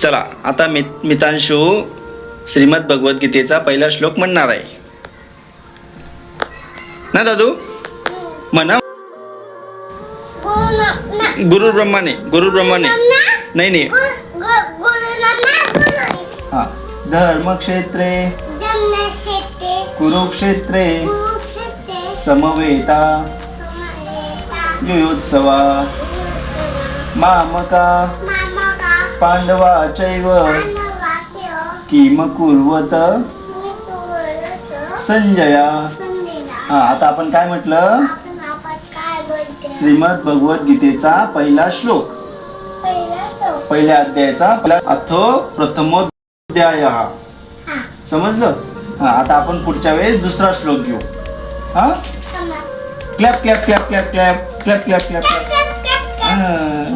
चला आता मि मितांशू श्रीमद भगवद्गीतेचा पहिला श्लोक म्हणणार आहे. ना दादू? म्हणा. गुरु ब्रह्माने गुरु ब्रह्माने नाही नाही. हा. धर्मक्षेत्रे कुरुक्षेत्रे समवेता युयोत्सवा मामका पांडवा चैव किम कुर्वत? संजया. हा आता आपण काय म्हटलं? श्रीमद भगवद्गीतेचा पहिला श्लोक. पहिल्या अध्यायाचा अथो प्रथमोध्याय. हा समजलं? हा आता आपण पुढच्या वेळेस दुसरा श्लोक घेऊ. हा? Clap clap clap clap clap clap clap clap. Clap.